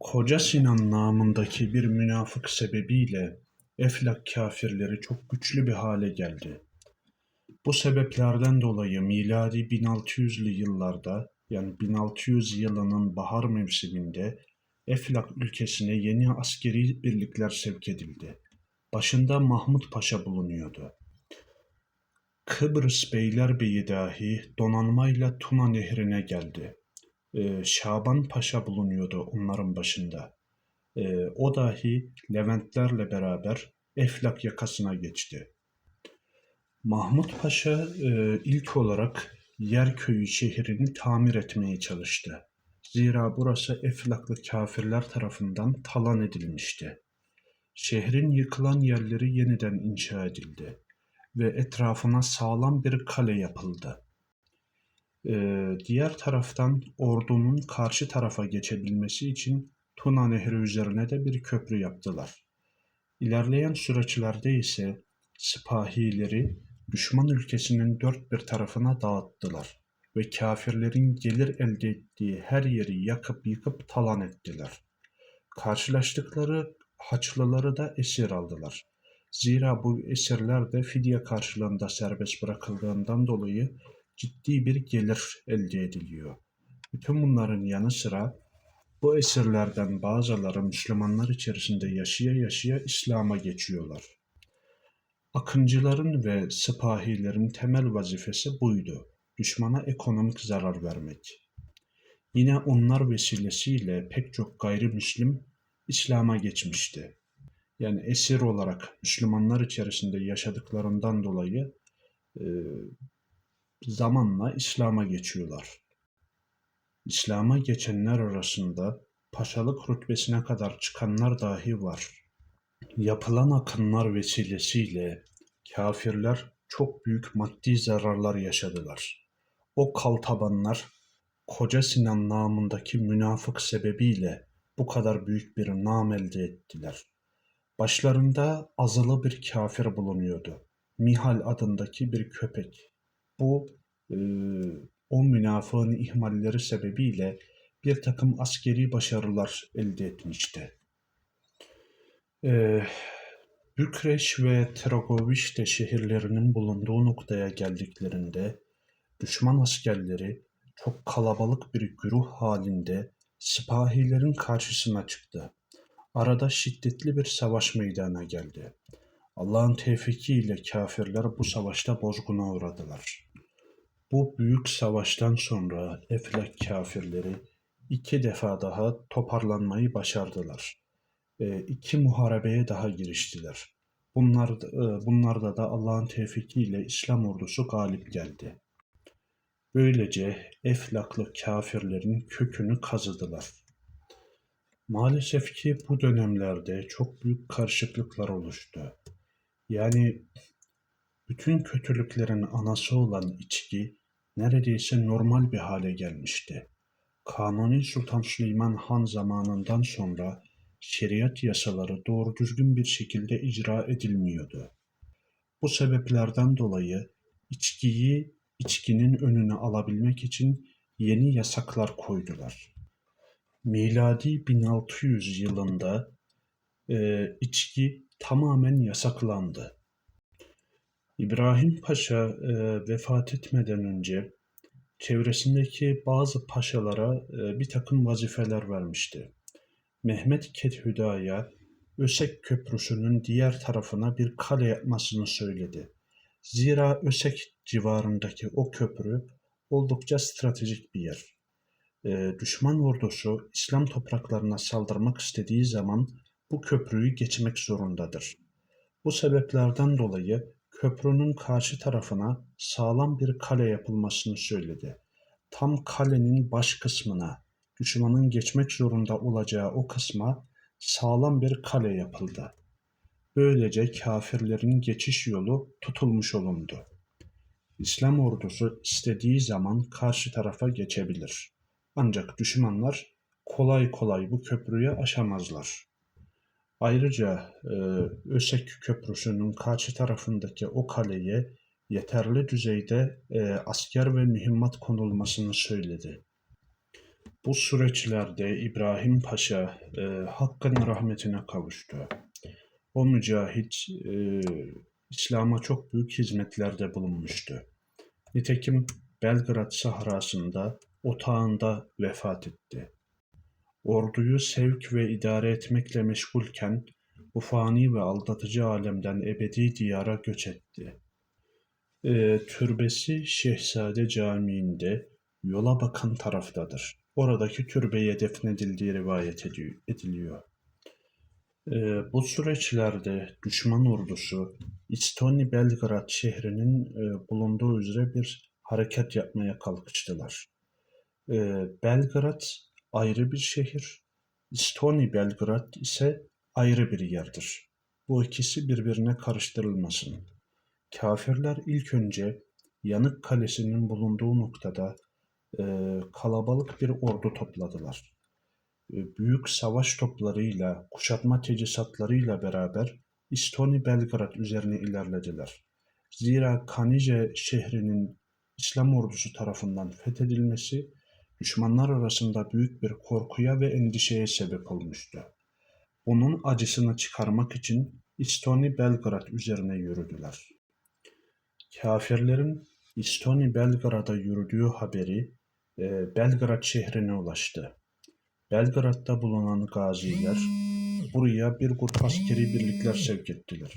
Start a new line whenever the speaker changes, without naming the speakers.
Koca Sinan namındaki bir münafık sebebiyle Eflak kâfirleri çok güçlü bir hale geldi. Bu sebeplerden dolayı miladi 1600'lü yıllarda yani 1600 yılının bahar mevsiminde Eflak ülkesine yeni askeri birlikler sevk edildi. Başında Mahmut Paşa bulunuyordu. Kıbrıs Beylerbeyi dahi donanmayla Tuna Nehri'ne geldi. Ee, Şaban Paşa bulunuyordu onların başında. Ee, o dahi Leventlerle beraber Eflak yakasına geçti. Mahmut Paşa e, ilk olarak Yerköy'ü şehrini tamir etmeye çalıştı. Zira burası Eflaklı kafirler tarafından talan edilmişti. Şehrin yıkılan yerleri yeniden inşa edildi ve etrafına sağlam bir kale yapıldı. Ee, diğer taraftan ordunun karşı tarafa geçebilmesi için Tuna Nehri üzerine de bir köprü yaptılar. İlerleyen süreçlerde ise sipahileri düşman ülkesinin dört bir tarafına dağıttılar ve kafirlerin gelir elde ettiği her yeri yakıp yıkıp talan ettiler. Karşılaştıkları Haçlıları da esir aldılar. Zira bu esirler de fidye karşılığında serbest bırakıldığından dolayı ciddi bir gelir elde ediliyor. Bütün bunların yanı sıra bu esirlerden bazıları Müslümanlar içerisinde yaşaya yaşaya İslam'a geçiyorlar. Akıncıların ve sipahilerin temel vazifesi buydu. Düşmana ekonomik zarar vermek. Yine onlar vesilesiyle pek çok gayrimüslim İslam'a geçmişti. Yani esir olarak Müslümanlar içerisinde yaşadıklarından dolayı e, zamanla İslam'a geçiyorlar. İslam'a geçenler arasında paşalık rütbesine kadar çıkanlar dahi var. Yapılan akınlar vesilesiyle kafirler çok büyük maddi zararlar yaşadılar. O kaltabanlar Koca Sinan namındaki münafık sebebiyle bu kadar büyük bir nam elde ettiler. Başlarında azılı bir kafir bulunuyordu. Mihal adındaki bir köpek. Bu e, o münafığın ihmalleri sebebiyle bir takım askeri başarılar elde etmişti. E, Bükreş ve Tragovişte şehirlerinin bulunduğu noktaya geldiklerinde düşman askerleri çok kalabalık bir güruh halinde sipahilerin karşısına çıktı. Arada şiddetli bir savaş meydana geldi. Allah'ın tevfikiyle kafirler bu savaşta bozguna uğradılar. Bu büyük savaştan sonra Eflak kafirleri iki defa daha toparlanmayı başardılar. E, iki muharebeye daha giriştiler. Bunlar, e, bunlarda da Allah'ın tevfikiyle İslam ordusu galip geldi. Böylece Eflaklı kafirlerin kökünü kazıdılar. Maalesef ki bu dönemlerde çok büyük karışıklıklar oluştu. Yani bütün kötülüklerin anası olan içki neredeyse normal bir hale gelmişti. Kanuni Sultan Süleyman Han zamanından sonra şeriat yasaları doğru düzgün bir şekilde icra edilmiyordu. Bu sebeplerden dolayı içkiyi içkinin önüne alabilmek için yeni yasaklar koydular. Miladi 1600 yılında e, içki tamamen yasaklandı. İbrahim Paşa e, vefat etmeden önce çevresindeki bazı paşalara e, bir takım vazifeler vermişti. Mehmet Kethüda'ya Ösek Köprüsü'nün diğer tarafına bir kale yapmasını söyledi. Zira Ösek civarındaki o köprü oldukça stratejik bir yer. E, düşman ordusu İslam topraklarına saldırmak istediği zaman bu köprüyü geçmek zorundadır. Bu sebeplerden dolayı köprünün karşı tarafına sağlam bir kale yapılmasını söyledi. Tam kalenin baş kısmına, düşmanın geçmek zorunda olacağı o kısma sağlam bir kale yapıldı. Böylece kafirlerin geçiş yolu tutulmuş olundu. İslam ordusu istediği zaman karşı tarafa geçebilir. Ancak düşmanlar kolay kolay bu köprüyü aşamazlar. Ayrıca e, Ösek Köprüsü'nün karşı tarafındaki o kaleye yeterli düzeyde e, asker ve mühimmat konulmasını söyledi. Bu süreçlerde İbrahim Paşa e, Hakk'ın rahmetine kavuştu. O mücahit e, İslam'a çok büyük hizmetlerde bulunmuştu. Nitekim Belgrad sahrasında otağında vefat etti. Orduyu sevk ve idare etmekle meşgulken bu fani ve aldatıcı alemden ebedi diyara göç etti. E, türbesi Şehzade Camii'nde yola bakan taraftadır. Oradaki türbeye defnedildiği rivayet edi- ediliyor. E, bu süreçlerde düşman ordusu İstoni Belgrad şehrinin e, bulunduğu üzere bir hareket yapmaya kalkıştılar. E, Belgrad ayrı bir şehir, İstoni Belgrad ise ayrı bir yerdir. Bu ikisi birbirine karıştırılmasın. Kafirler ilk önce Yanık Kalesi'nin bulunduğu noktada e, kalabalık bir ordu topladılar. E, büyük savaş toplarıyla, kuşatma teçhizatlarıyla beraber İstoni Belgrad üzerine ilerlediler. Zira Kanice şehrinin İslam ordusu tarafından fethedilmesi düşmanlar arasında büyük bir korkuya ve endişeye sebep olmuştu. Onun acısını çıkarmak için İstoni Belgrad üzerine yürüdüler. Kafirlerin İstoni Belgrad'a yürüdüğü haberi e, Belgrad şehrine ulaştı. Belgrad'da bulunan gaziler buraya bir grup askeri birlikler sevk ettiler.